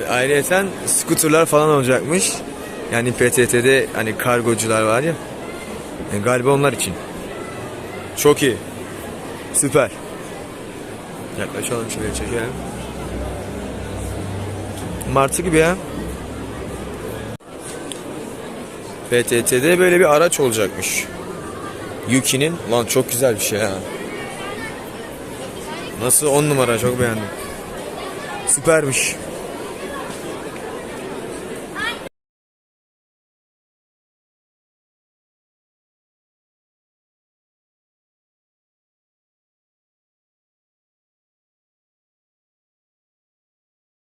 Ve ayrıyeten skuterlar falan olacakmış. Yani PTT'de hani kargocular var ya. Yani galiba onlar için. Çok iyi. Süper. Yaklaşalım şöyle çekelim. Martı gibi ya. PTT'de böyle bir araç olacakmış. Yuki'nin. Lan çok güzel bir şey ha. Nasıl on numara çok beğendim. Süpermiş.